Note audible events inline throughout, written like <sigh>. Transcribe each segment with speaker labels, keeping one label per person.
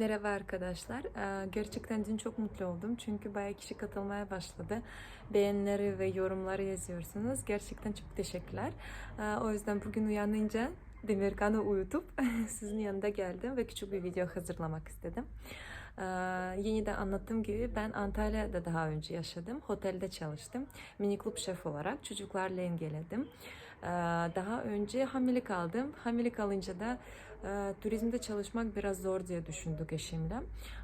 Speaker 1: Merhaba arkadaşlar. Ee, Gerçekten dün çok mutlu oldum. Çünkü bayağı kişi katılmaya başladı. Beğenileri ve yorumları yazıyorsunuz. Gerçekten çok teşekkürler. Ee, O yüzden bugün uyanınca Demirkan'ı uyutup <laughs> sizin yanında geldim ve küçük bir video hazırlamak istedim. Ee, Yeni de anlattığım gibi ben Antalya'da daha önce yaşadım. Otelde çalıştım. Mini kulüp şef olarak çocuklarla ilgilendim. Ee, Daha önce hamile kaldım. Hamile kalınca da e, turizmde çalışmak biraz zor diye düşündük eşimle.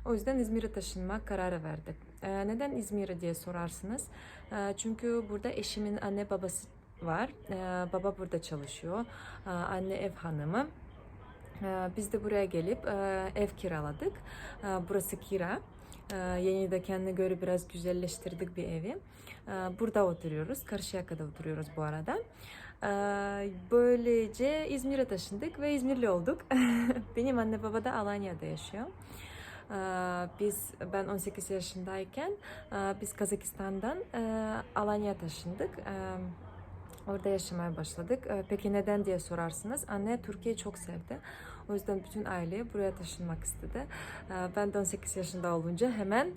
Speaker 1: O yüzden İzmir'e taşınmak kararı verdik. E, neden İzmir'e diye sorarsınız. E, çünkü burada eşimin anne babası var. Baba burada çalışıyor. Anne ev hanımı. Biz de buraya gelip e, ev kiraladık. Burası kira. E, yeni de kendine göre biraz güzelleştirdik bir evi. E, burada oturuyoruz. Karşıyaka'da oturuyoruz bu arada. Ee, Böylece İzmir'e taşındık ve İzmirli olduk. <laughs> Benim anne baba da Alanya'da yaşıyor. Ee, Biz ben 18 yaşındayken e, biz Kazakistan'dan e, Alanya'ya taşındık. Ee, Orada yaşamaya başladık. Ee, Peki neden diye sorarsınız. Anne Türkiye'yi çok sevdi. O yüzden bütün aile buraya taşınmak istedi. Ee, Ben de 18 yaşında olunca hemen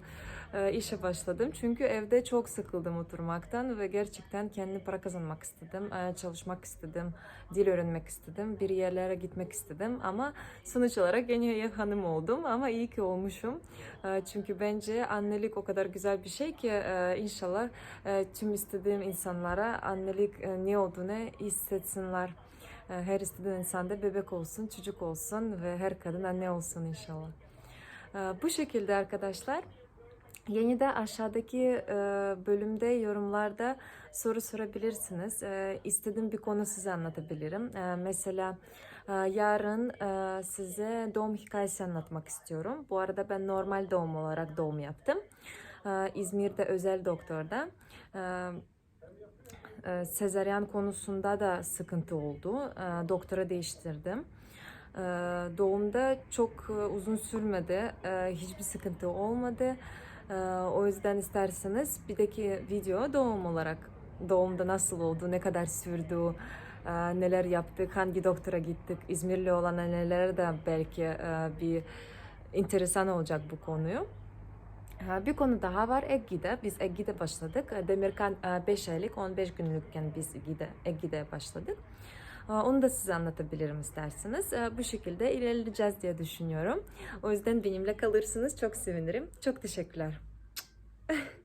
Speaker 1: e, işe başladım. Çünkü evde çok sıkıldım oturmaktan ve gerçekten kendi para kazanmak istedim. e, Çalışmak istedim. Dil öğrenmek istedim. Bir yerlere gitmek istedim. Ama sonuç olarak yeni ev hanım oldum. Ama iyi ki olmuşum. E, Çünkü bence annelik o kadar güzel bir şey ki inşallah tüm istediğim insanlara annelik ne olduğunu hissetsinler. E, Her istediğin insanda bebek olsun, çocuk olsun ve her kadın anne olsun inşallah. E, Bu şekilde arkadaşlar. Yeni de aşağıdaki e, bölümde yorumlarda soru sorabilirsiniz. E, istediğim bir konu size anlatabilirim. Mesela e, yarın e, size doğum hikayesi anlatmak istiyorum. Bu arada ben normal doğum olarak doğum yaptım. İzmir'de özel doktorda. E, sezaryen konusunda da sıkıntı oldu. E, doktora değiştirdim. E, doğumda çok e, uzun sürmedi. Hiçbir sıkıntı olmadı. O yüzden isterseniz bir deki video doğum olarak doğumda nasıl oldu, ne kadar sürdü, neler yaptık, hangi doktora gittik, İzmirli olan annelere de belki bir enteresan olacak bu konuyu. Bir konu daha var Eggi'de. Biz Eggi'de başladık. Demirkan 5 aylık 15 günlükken biz Eggi'de, Eggi'de başladık. Aa, Onu da size anlatabilirim isterseniz. Bu şekilde ilerleyeceğiz diye düşünüyorum. O yüzden benimle kalırsınız çok sevinirim. Çok teşekkürler. <laughs>